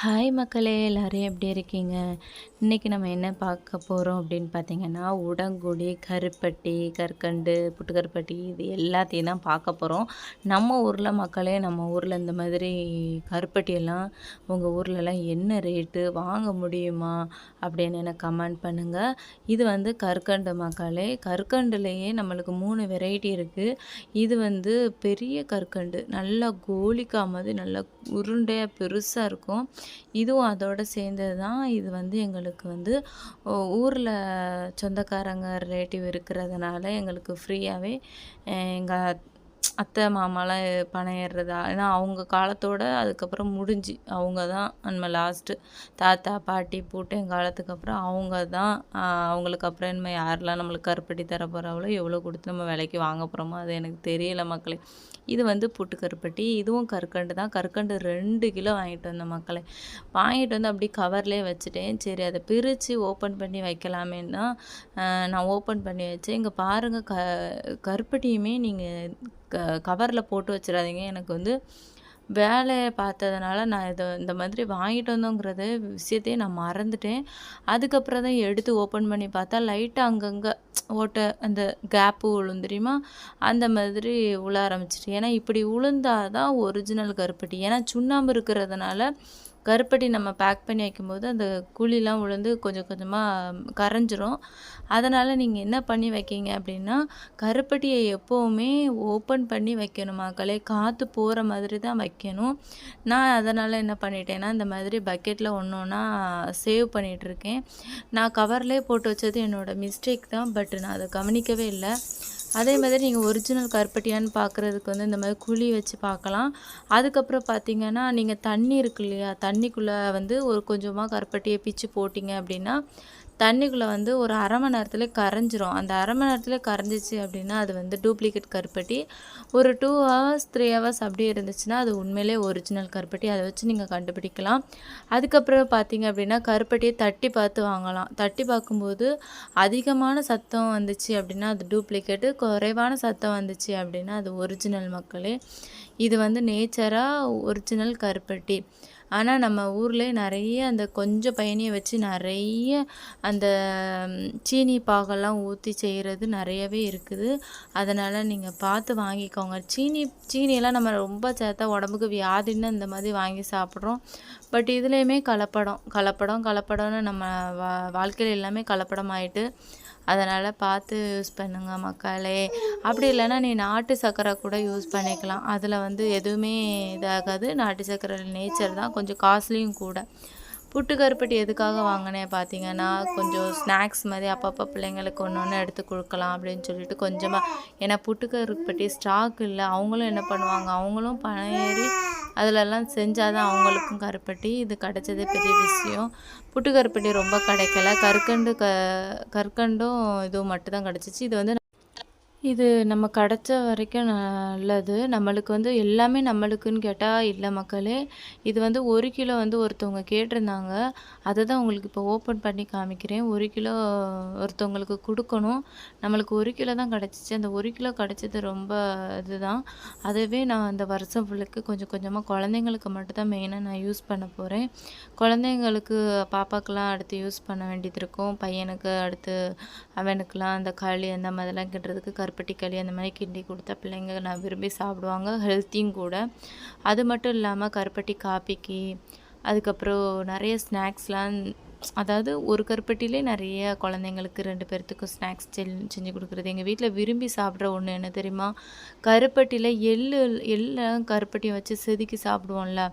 Hi மக்களே எல்லோரும் எப்படி இருக்கீங்க? இன்றைக்கி நம்ம என்ன பார்க்க போகிறோம் அப்படின்னு பார்த்தீங்கன்னா உடங்குடி கருப்பட்டி கற்கண்டு புட்டுக்கருப்பட்டி இது எல்லாத்தையும் தான் பார்க்க போகிறோம் நம்ம ஊரில் மக்களே நம்ம ஊரில் இந்த மாதிரி கருப்பட்டியெல்லாம் உங்கள் ஊர்லலாம் என்ன ரேட்டு வாங்க முடியுமா அப்படின்னு எனக்கு கமெண்ட் பண்ணுங்கள் இது வந்து கற்கண்டு மக்களே கற்கண்டுலேயே நம்மளுக்கு மூணு வெரைட்டி இருக்குது இது வந்து பெரிய கற்கண்டு நல்லா கோலிக்கா மாதிரி நல்லா உருண்டையாக பெருசாக இருக்கும். இதுவும் அதோடு சேர்ந்தது தான். இது வந்து எங்களுக்கு வந்து ஊரில் சொந்தக்காரங்க ரிலேட்டிவ் இருக்கிறதுனால எங்களுக்கு ஃப்ரீயாகவே எங்கள் அத்தை மாமாலாம் பணம் ஏறுறதா ஏன்னா அவங்க காலத்தோட அதுக்கப்புறம் முடிஞ்சு. அவங்க தான் நம்ம லாஸ்ட்டு தாத்தா பாட்டி பூட்டன் காலத்துக்கு அப்புறம் அவங்க தான் அவங்களுக்கு அப்புறம் இனிமேல் யாரெல்லாம் நம்மளுக்கு கருப்பட்டி தர போகிறாங்களோ எவ்வளோ கொடுத்து நம்ம விலைக்கு வாங்க போகிறோமோ அது எனக்கு தெரியல மக்களே. இது வந்து புட்டு கருப்பட்டி இதுவும் கற்கண்டு தான். கற்கண்டு ரெண்டு கிலோ வாங்கிட்டு வந்தேன் மக்களை. வாங்கிட்டு வந்து அப்படியே கவர்லேயே வச்சுட்டேன். சரி அதை பிரித்து ஓப்பன் பண்ணி வைக்கலாமேன்னு தான் நான் ஓப்பன் பண்ணி வச்சேன். இங்கே பாருங்கள் க கருப்பட்டியுமே நீங்கள் க கவரில் போட்டு வச்சிடாதீங்க. எனக்கு வந்து வேலையை பார்த்ததுனால நான் இதை இந்த மாதிரி வாங்கிட்டு வந்தோங்கிறது விஷயத்தையே நான் மறந்துட்டேன். அதுக்கப்புறம் தான் எடுத்து ஓப்பன் பண்ணி பார்த்தா லைட்டாக அங்கங்கே ஓட்டை அந்த கேப்பு விழுந்து தெரியுமா? அந்த மாதிரி உழ ஆரம்பிச்சிட்டு. ஏன்னா இப்படி உளுந்தாதான் தான் ஒரிஜினல் கருப்பட்டி. ஏன்னா சுண்ணாம்பு இருக்கிறதுனால கருப்பட்டி நம்ம பேக் பண்ணி வைக்கும்போது அந்த குழிலாம் உளுந்து கொஞ்சம் கொஞ்சமாக கரைஞ்சிரும். அதனால் நீங்கள் என்ன பண்ணி வைக்கிங்க அப்படின்னா கருப்பட்டியை எப்போவுமே ஓப்பன் பண்ணி வைக்கணும்? மக்களே காற்று போகிற மாதிரி தான் வைக்கணும். நான் அதனால் என்ன பண்ணிட்டேன்னா இந்த மாதிரி பக்கெட்டில் ஒன்று ஒன்றா சேவ் பண்ணிகிட்ருக்கேன் நான் கவர்லேயே போட்டு வச்சது என்னோடய மிஸ்டேக் தான் பட் நான் அதை கவனிக்கவே இல்லை. அதே மாதிரி நீங்கள் ஒரிஜினல் கருப்பட்டியான்னு பார்க்குறதுக்கு வந்து இந்த மாதிரி குழி வச்சு பார்க்கலாம் அதுக்கப்புறம் பார்த்தீங்கன்னா நீங்கள் தண்ணி இருக்கு இல்லையா? தண்ணிக்குள்ளே வந்து ஒரு கொஞ்சமாக கருப்பட்டியை பிச்சு போட்டிங்க அப்படின்னா தண்ணிக்குள்ளே வந்து ஒரு அரை மணி நேரத்துலேயே கரைஞ்சிரும். அந்த அரை மணி நேரத்தில் கரைஞ்சிச்சு அப்படின்னா அது வந்து டூப்ளிகேட் கருப்பட்டி. ஒரு டூ ஹவர்ஸ் த்ரீ ஹவர்ஸ் அப்படியே இருந்துச்சுன்னா அது உண்மையிலே ஒரிஜினல் கருப்பட்டி. அதை வச்சு நீங்கள் கண்டுபிடிக்கலாம். அதுக்கப்புறம் பார்த்தீங்க அப்படின்னா கருப்பட்டியை தட்டி பார்த்து வாங்கலாம். தட்டி பார்க்கும்போது அதிகமான சத்தம் வந்துச்சு அப்படின்னா அது டூப்ளிகேட்டு குறைவான சத்தம் வந்துச்சு அப்படின்னா அது ஒரிஜினல் மக்களே. இது வந்து நேச்சராக ஒரிஜினல் கருப்பட்டி. ஆனால் நம்ம ஊரில் நிறைய அந்த கொஞ்சம் பயணியை வச்சு நிறைய அந்த சீனி பாகெல்லாம் ஊற்றி செய்கிறது நிறையவே இருக்குது. அதனால் நீங்கள் பார்த்து வாங்கிக்கோங்க. சீனி சீனியெல்லாம் நம்ம ரொம்ப சேர்த்தா உடம்புக்கு வியாதின்னு இந்த மாதிரி வாங்கி சாப்பிட்றோம். பட் இதுலேயுமே கலப்படம் கலப்படம் கலப்படம்னு நம்ம வா வாழ்க்கையில் எல்லாமே கலப்படம் ஆகிட்டு அதனால் பார்த்து யூஸ் பண்ணுங்க மக்களே. அப்படி இல்லைன்னா நீ நாட்டு சர்க்கரை கூட யூஸ் பண்ணிக்கலாம். அதில் வந்து எதுவுமே இதாகாது. நாட்டு சர்க்கரை நேச்சர் தான். கொஞ்சம் காஸ்ட்லியும் கூட. புட்டு கருப்பட்டி எதுக்காக வாங்கினேன் பார்த்தீங்கன்னா கொஞ்சம் ஸ்நாக்ஸ் மாதிரி அப்பப்போ பிள்ளைங்களுக்கு ஒன்று ஒன்று எடுத்து கொடுக்கலாம் அப்படின்னு சொல்லிட்டு கொஞ்சமாக ஏன்னா புட்டு கருப்பட்டி ஸ்டாக் இல்லை. அவங்களும் என்ன பண்ணுவாங்க? அவங்களும் பணம் ஏறி அதிலெல்லாம் செஞ்சால் தான் அவங்களுக்கும் கருப்பட்டி. இது கிடைச்சதே பெரிய விஷயம். புட்டு கருப்பட்டி ரொம்ப கிடைக்கல. கற்கண்டு க கற்கண்டும் இதுவும் மட்டும்தான் கிடச்சிச்சு. இது வந்து இது நம்ம கிடச்ச வரைக்கும் நல்லது. நம்மளுக்கு வந்து எல்லாமே நம்மளுக்குன்னு கேட்டால் இல்லை மக்களே. இது வந்து ஒரு கிலோ வந்து ஒருத்தவங்க கேட்டிருந்தாங்க. அதை தான் உங்களுக்கு இப்போ ஓப்பன் பண்ணி காமிக்கிறேன். ஒரு கிலோ ஒருத்தவங்களுக்கு கொடுக்கணும். நம்மளுக்கு ஒரு கிலோ தான் கிடச்சிச்சு. அந்த ஒரு கிலோ கிடச்சது ரொம்ப இதுதான். அதுவே நான் அந்த வருஷம் ஃபுல்லுக்கு கொஞ்சம் கொஞ்சமாக குழந்தைங்களுக்கு மட்டும் தான் மெயினாக நான் யூஸ் பண்ண போகிறேன் குழந்தைங்களுக்கு பாப்பாக்கெலாம் அடுத்து யூஸ் பண்ண வேண்டியது இருக்கும். பையனுக்கு அடுத்து அவனுக்கெலாம் அந்த களி அந்த மாதிரிலாம் கட்டுறதுக்கு கருப்பட்டி களி அந்த மாதிரி கிண்டி கொடுத்தா பிள்ளைங்க நான் விரும்பி சாப்பிடுவாங்க ஹெல்த்தியும் கூட. அது மட்டும் இல்லாமல் கருப்பட்டி காப்பிக்கு அதுக்கப்புறம் நிறைய ஸ்நாக்ஸ்லாம் அதாவது ஒரு கருப்பட்டிலே நிறைய குழந்தைங்களுக்கு ரெண்டு பேர்த்துக்கும் ஸ்நாக்ஸ் செஞ்சு கொடுக்குறது. எங்கள் வீட்டில் விரும்பி சாப்பிட்ற ஒன்று என்ன தெரியுமா? கருப்பட்டியில் எள்ளு எல்லாம் கருப்பட்டியை வச்சு செதுக்கி சாப்பிடுவோம்ல.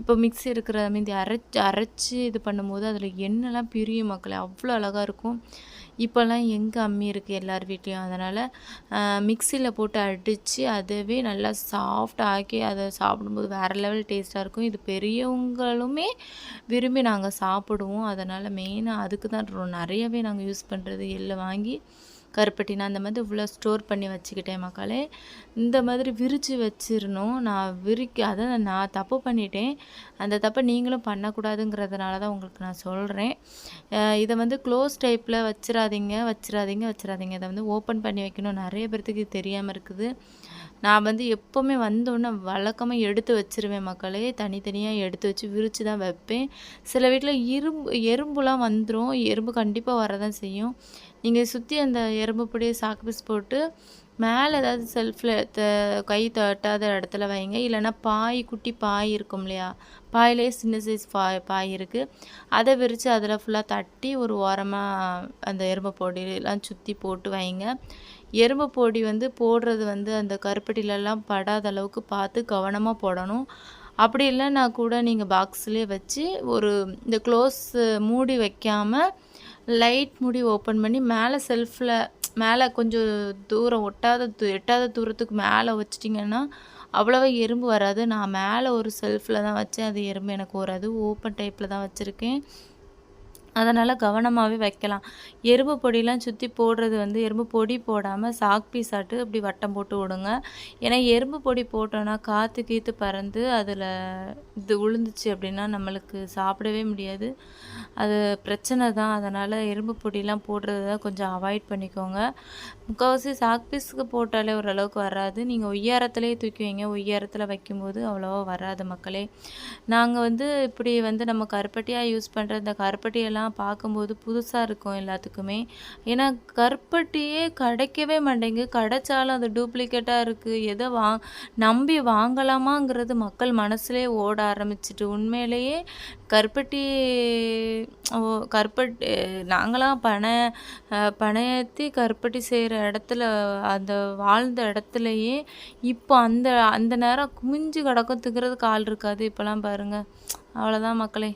இப்போ மிக்ஸி இருக்கிற மீதி அரைச்சி அரைச்சி இது பண்ணும்போது அதில் எண்ணெய்லாம் பிரியும் மக்களை அவ்வளோ அழகாக இருக்கும். இப்போல்லாம் எங்கே அம்மி இருக்குது எல்லார் வீட்லேயும். அதனால் மிக்சியில் போட்டு அடித்து அதவே நல்லா சாஃப்ட் ஆக்கி அதை சாப்பிடும்போது வேறு லெவல் டேஸ்ட்டாக இருக்கும். இது பெரியவங்களுமே விரும்பி நாங்கள் சாப்பிடுவோம். அதனால் மெயினாக அதுக்கு தான் நிறையவே நாங்கள் யூஸ் பண்ணுறது எள்ளு வாங்கி கருப்பட்டினா அந்த மாதிரி இவ்வளோ ஸ்டோர் பண்ணி வச்சுக்கிட்டேன் மக்களே. இந்த மாதிரி விரித்து வச்சிடணும் நான் விரிக்க அதை நான் தப்பு பண்ணிட்டேன். அந்த தப்பை நீங்களும் பண்ணக்கூடாதுங்கிறதுனால தான் உங்களுக்கு நான் சொல்கிறேன் இதை வந்து க்ளோஸ் டைப்பில் வச்சிடாதீங்க வச்சிடாதீங்க வச்சிடாதீங்க இதை வந்து ஓப்பன் பண்ணி வைக்கணும். நிறைய பேர்த்துக்கு தெரியாமல் இருக்குது. நான் வந்து எப்போவுமே வந்தோடனே வழக்கமாக எடுத்து வச்சிருவேன் மக்களே. தனித்தனியாக எடுத்து வச்சு விரித்து தான் வைப்பேன். சில வீட்டில் இரும்பு எறும்புலாம் வந்துடும் எறும்பு கண்டிப்பாக வரதான் செய்யும். நீங்கள் சுற்றி அந்த எறும்பு பொடியை சாக்கு பீஸ் போட்டு மேலே ஏதாவது செல்ஃபில் த கை தட்டாத இடத்துல வைங்க. இல்லைன்னா பாய் குட்டி பாய் இருக்கும் இல்லையா? பாயிலே சின்ன சைஸ் பாய் பாய் இருக்குது அதை விரித்து அதில் ஃபுல்லாக தட்டி ஒரு ஓரமாக அந்த எறும்பு பொடியெல்லாம் சுற்றி போட்டு வைங்க. எறும்பு பொடி வந்து போடுறது வந்து அந்த கருப்பட்டிலெல்லாம் படாத அளவுக்கு பார்த்து கவனமாக போடணும். அப்படி இல்லைன்னா கூட நீங்கள் பாக்ஸ்லேயே வச்சு ஒரு இந்த க்ளோஸ் மூடி வைக்காமல் லைட் மூடி ஓப்பன் பண்ணி மேலே செல்ஃபில் மேலே கொஞ்சம் தூரம் ஒட்டாத தூ எட்டாத தூரத்துக்கு மேலே வச்சிட்டிங்கன்னா அவ்வளோவா எறும்பு வராது. நான் மேலே ஒரு செல்ஃபில் தான் வச்சேன். அது எறும்பு எனக்கு வராது. ஓப்பன் டைப்பில் தான் வச்சுருக்கேன். அதனால் கவனமாகவே வைக்கலாம். எறும்பு பொடியெலாம் சுற்றி போடுறது வந்து எறும்பு பொடி போடாமல் சாக் பீஸ் ஆட்டு அப்படி வட்டம் போட்டு விடுங்க. ஏன்னா எறும்பு பொடி போட்டோன்னா காற்று கீத்து பறந்து அதில் இது விழுந்துச்சு அப்படின்னா நம்மளுக்கு சாப்பிடவே முடியாது. அது பிரச்சனை தான். அதனால் எறும்பு பொடியெலாம் போடுறது தான் கொஞ்சம் அவாய்ட் பண்ணிக்கோங்க. முக்கால்வாசி சாக் பீஸுக்கு போட்டாலே ஓரளவுக்கு வராது. நீங்கள் ஒய்யாரத்துலேயே தூக்கி வைங்க. ஒய்யாரத்தில் வைக்கும்போது அவ்வளோவா வராது மக்களே. நாங்கள் வந்து இப்படி வந்து நம்ம கருப்பட்டியாக யூஸ் பண்ணுற இந்த கருப்பட்டியெல்லாம் இதெல்லாம் பார்க்கும்போது புதுசாக இருக்கும் எல்லாத்துக்குமே. ஏன்னா கருப்பட்டியே கிடைக்கவே மாட்டேங்கு கிடைச்சாலும் அது டூப்ளிகேட்டாக இருக்குது எதை வா நம்பி வாங்கலாமாங்கிறது மக்கள் மனசுலேயே ஓட ஆரம்பிச்சிட்டு உண்மையிலேயே கருப்பட்டி கருப்பட்டி நாங்களாம் பனை பனையேற்றி கருப்பட்டி செய்கிற இடத்துல அந்த வாழ்ந்த இடத்துலையே இப்போ அந்த அந்த நேரம் குமிஞ்சு கிடக்கும் திங்கிறதுக்கு ஆள் இருக்காது இப்போலாம் பாருங்கள் அவ்வளோதான் மக்களே.